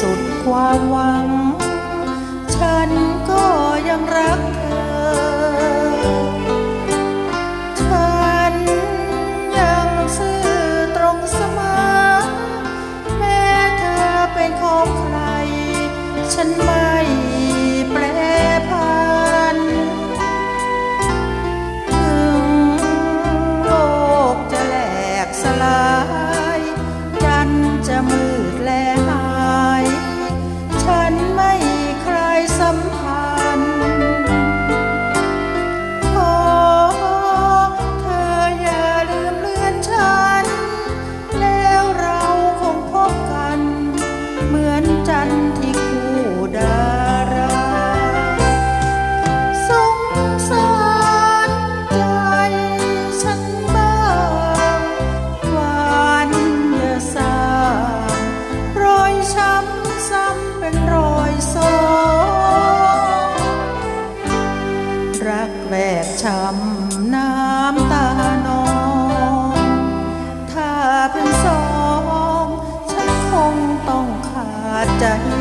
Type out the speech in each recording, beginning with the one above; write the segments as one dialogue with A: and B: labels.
A: สุดความหวัง ฉันก็ยังรักเธอ เป็นรอยสองรักแวกช้ำน้ำตานองถ้าเป็นสองฉันคงต้องขาดใจ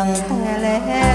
A: ดังแล